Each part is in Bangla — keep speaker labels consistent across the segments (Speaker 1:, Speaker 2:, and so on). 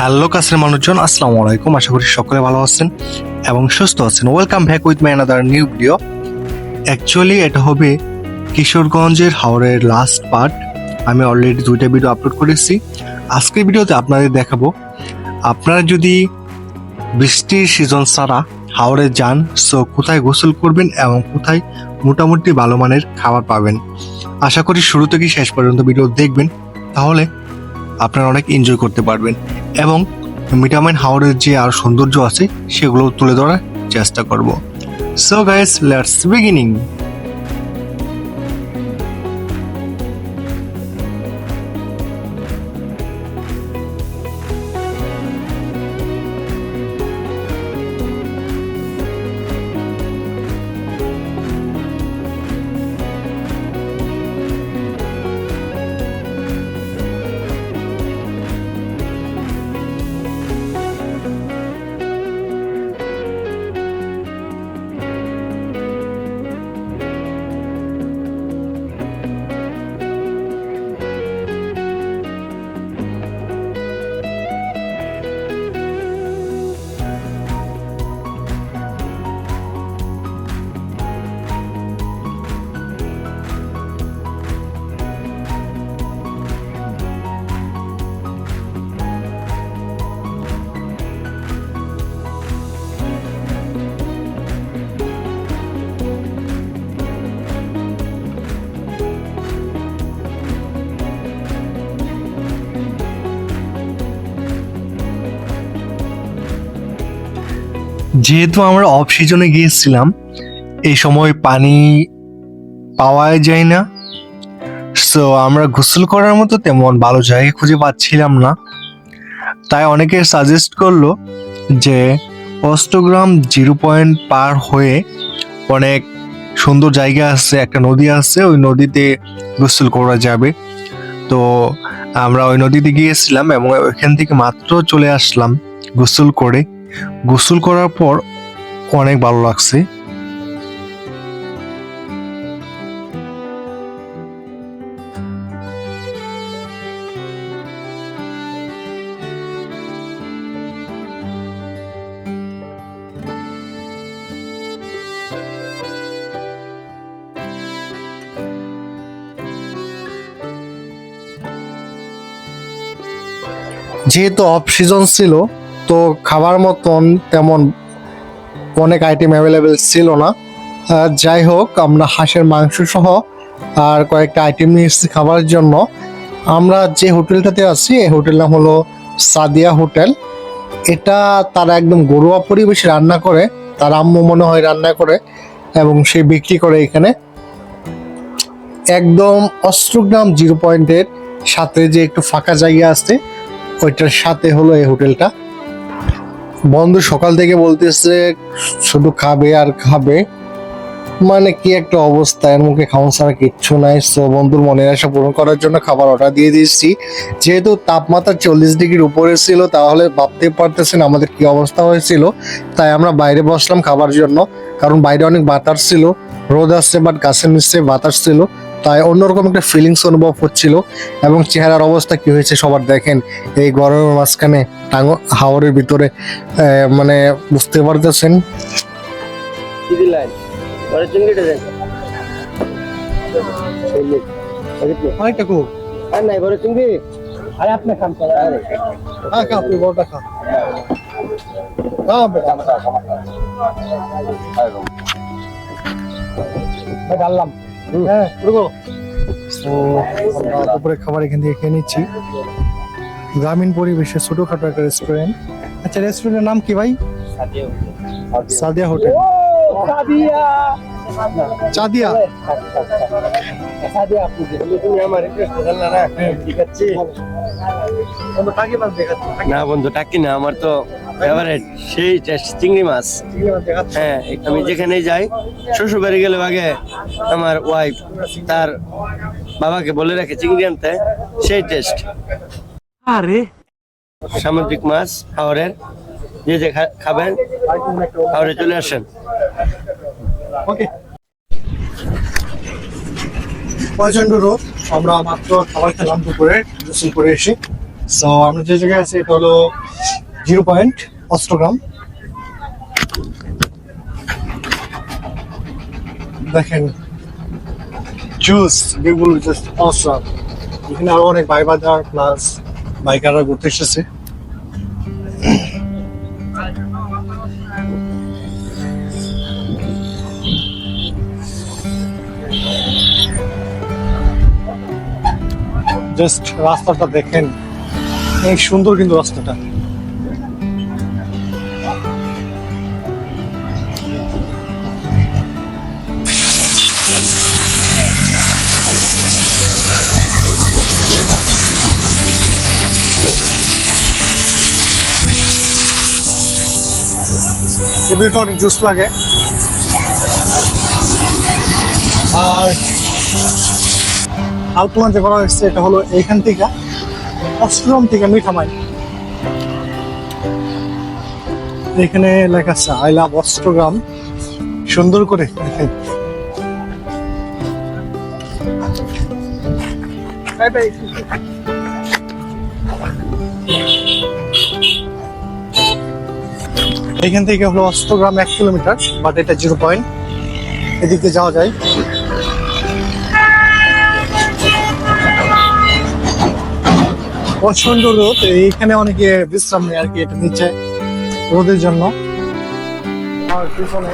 Speaker 1: হ্যালো কাছের মানুষজন, আসসালামু আলাইকুম। আশা করি সকলে ভালো আছেন এবং সুস্থ আছেন। Welcome back with my another new video actually এটা হবে কিশোরগঞ্জের হাওড়ের লাস্ট পার্ট আমি অলরেডি দুইটা ভিডিও আপলোড করেছি। আজকের ভিডিওতে আপনাদের দেখাবো, আপনারা যদি বৃষ্টির সিজন ছাড়া হাওড়ে যান সো কোথায় গোসল করবেন এবং কোথায় মোটামুটি ভালো মানের খাবার পাবেন? আশা করি শুরু থেকে শেষ পর্যন্ত ভিডিও দেখবেন, তাহলে আপনারা অনেক এনজয় করতে পারবেন। এবং ভিটামিন হাওড়ের যে আর সৌন্দর্য আছে সেগুলো তুলে ধরার চেষ্টা করব। সো গাইস লেটস বিগিনিং যেহেতু আমরা অফ সিজনে গিয়েছিলাম, এই সময় পানি পাওয়া যায় না। সো আমরা গোসল করার মতো তেমন ভালো জায়গা খুঁজে পাচ্ছিলাম না। তাই অনেকে সাজেস্ট করল যে, অষ্টগ্রাম জিরো পয়েন্ট পার হয়ে অনেক সুন্দর জায়গা আছে, একটা নদী আছে, ওই নদীতে গোসল করা যাবে। তো, আমরা ওই নদীতে গিয়েছিলাম এবং ওইখান থেকে মাত্র চলে আসলাম গোসল করে। গোসল করার পর অনেক ভালো লাগছে। যেহেতু অফ সিজন ছিল তো খাবার মতন তেমন অনেক আইটেম অ্যাভেলেবেল ছিল না। যাই হোক, আমরা হাঁসের মাংস সহ আর কয়েকটা আইটেম নিয়ে এসেছি খাবারের জন্য। আমরা যে হোটেলটাতে আছি, এই হোটেল নাম হলো সাদিয়া হোটেল। এটা তারা একদম ঘরোয়া পরিবেশে রান্না করে। তার আম্মু মনে হয় রান্না করে এবং সে বিক্রি করে এখানে। একদম অষ্টগ্রাম জিরো পয়েন্টের সাথে যে একটু ফাঁকা জায়গা আছে, ওইটার সাথে হলো এই হোটেলটা। বন্ধু সকাল থেকে বলতেছে, শুধু খাবে আর খাবে? মানে কি একটা অবস্থা, এর মুখে খাওয়া ছাড়া কিচ্ছু নাই। সো বন্ধুর মনের আশা পূরণ করার জন্য খাবার অর্ডার দিয়ে দিয়েছি। যেহেতু তাপমাত্রা চল্লিশ ডিগ্রির উপরে ছিল, তাহলে ভাবতে পারতেছেন আমাদের কি অবস্থা হয়েছিল। তাই আমরা বাইরে বসলাম খাবার জন্য, কারণ বাইরে অনেক বাতাস ছিল। রোদ আসছে বাট গাছের নিচে বাতাস ছিল। তাই অন্যরকম একটা ফিলিংস অনুভব হচ্ছিল এবং চেহারার অবস্থা কি হয়েছে সবার দেখেন। এই গরমের মাঝখানে টাঙ্গ হাওরের ভিতরে মানে বুঝতে পারতেছেন?
Speaker 2: আর নাই বড় চিংড়ি আরে আপনি খান আরে
Speaker 1: হ্যাঁ খা তুই বড়টা খা। হ্যাঁ বেটা
Speaker 2: ভাই ডাললাম
Speaker 1: হ্যাঁ রুকো তো আমরা দুপুরে খাবার এখান থেকে খেয়ে নিচ্ছি। গ্রামীণ পরিবেশে ছোটখাটো একটা রেস্টুরেন্ট আচ্ছা রেস্টুরেন্টের নাম কি ভাই? সাদিয়া হোটেল। চাদিয়া
Speaker 2: না
Speaker 3: বন্ধু টাকি না আমার তো ফেভারিট সেই চিংড়ি মাছ হ্যাঁ আমি যেখানে যাই শ্বশুর বাড়ি গেলে আগে আমার ওয়াইফ তার বাবাকে বলে রাখে চিংড়ি আনতে। সেই টেস্ট আরে। সামুদ্রিক মাছ হাওড়ের যে যে খাবেন হাওড়ে চলে আসেন।
Speaker 1: ওকে। প্রচণ্ড রোদ আমরা মাত্র খাবার খেলাম দুপুরে গোসল করে এসে। সো আমরা যে জায়গায় আছি এটা হলো জিরো পয়েন্ট অষ্টগ্রাম দেখেন জুস যেগুলো জাস্ট এখানে আরও অনেক বাই বাজার প্লাস বাইকাররা ঘুরতে এসেছে। জাস্ট রাস্তাটা দেখেন। অনেক সুন্দর কিন্তু রাস্তাটা। এগুলিতে অনেক জুস লাগে। আর আলপনা যে করা হয়েছে, এটা হলো এইখান থেকে, অষ্টম থেকে মিঠামাই। এখানে লেখা আছে আই লাভ অষ্টগ্রাম। সুন্দর করে দেখেন। এখান থেকে হলো অষ্টগ্রাম এক কিলোমিটার, বাট এটা জিরো পয়েন্ট। এদিকে যাওয়া যায়। প্রচণ্ড রোদ, এইখানে অনেকে বিশ্রাম নেয় আর কি, এটা নিচে রোদের জন্য। আর পিছনে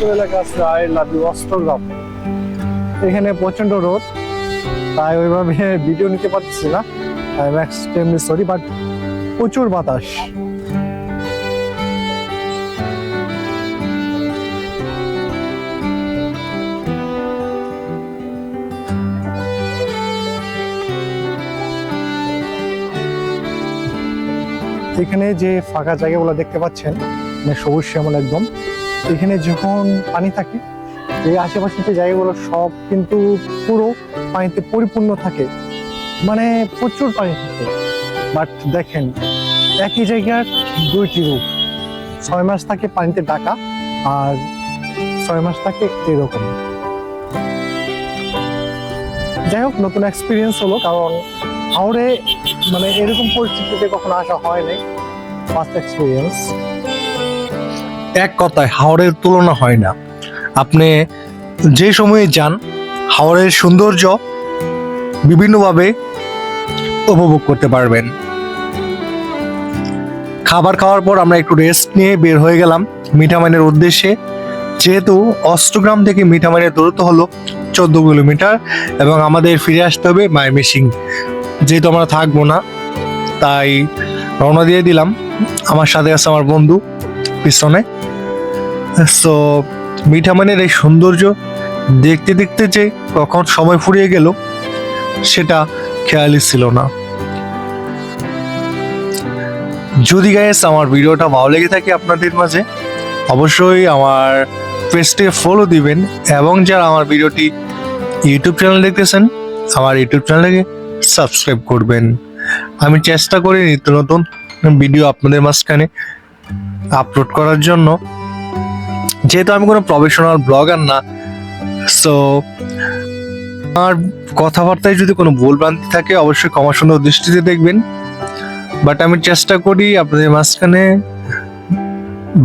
Speaker 1: করে লেখা আছে আই লাভ অষ্টগ্রাম। এখানে প্রচণ্ড রোদ, তাই ওইভাবে ভিডিও নিতে পারছি না। I am extremely sorry but প্রচুর বাতাস। এখানে যে ফাঁকা জায়গাগুলো দেখতে পাচ্ছেন মানে সবুজ শ্যামল একদম, এখানে যখন পানি থাকে, এই আশেপাশে যে জায়গাগুলো সব কিন্তু পুরো পানিতে পরিপূর্ণ থাকে। মানে প্রচুর পানি থাকে। বাট দেখেন, একই জায়গার দুইটি রূপ। ছয় মাস থাকে পানিতে ডাকা আর ছয় মাস থাকে এরকম। যাই হোক, নতুন এক্সপিরিয়েন্স হলো, কারণ হাওড়ে মানে এরকম পরিস্থিতিতে কখনো আসা হয় নাই ফার্স্ট এক্সপিরিয়েন্স এক কথায় হাওড়ের তুলনা হয় না। আপনি যে সময়ে যান হাওড়ের সৌন্দর্য বিভিন্নভাবে উপভোগ করতে পারবেন। খাবার খাওয়ার পর আমরা একটু রেস্ট নিয়ে বের হয়ে গেলাম মিঠামাইনের উদ্দেশ্যে। যেহেতু অষ্টগ্রাম থেকে মিঠামাইনের দূরত্ব হলো চোদ্দ কিলোমিটার এবং আমাদের ফিরে আসতে হবে মাইমেসিং যেহেতু আমরা থাকব না, তাই রওনা দিয়ে দিলাম। আমার সাথে আছে আমার বন্ধু পিছনে। সো মিঠামানের এই সৌন্দর্য দেখতে দেখতে যে কখন সময় ফুরিয়ে গেল, সেটা খেয়ালই ছিল না। যদি গাইস আমার ভিডিওটা ভালো লেগে থাকে আপনাদের মাঝে, অবশ্যই আমার পেজটিকে ফলো দিবেন এবং যারা আমার ভিডিওটি ইউটিউব চ্যানেল দেখতেছেন, আমার ইউটিউব চ্যানেলকে সাবস্ক্রাইব করবেন। আমি চেষ্টা করি নিত্য নতুন ভিডিও আপনাদের মাঝখানে আপলোড করার জন্য। যেহেতু আমি কোনো প্রফেশনাল ব্লগার না সো আমার কথাবার্তায় যদি কোনো ভুল ভ্রান্তি থাকে, অবশ্যই ক্ষমা সুন্দর দৃষ্টিতে দেখবেন। বাট আমি চেষ্টা করি আপনাদের মাঝখানে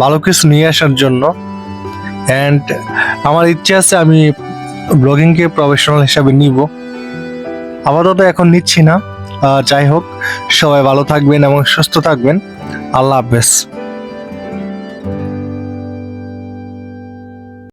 Speaker 1: ভালো কিছু নিয়ে আসার জন্য। অ্যান্ড আমার ইচ্ছে আছে আমি ব্লগিংকে প্রফেশনাল হিসাবে নিব। আপাতত এখন নিচ্ছি না। যাই হোক সবাই ভালো থাকবেন এবং সুস্থ থাকবেন। আল্লাহ হাফেজ।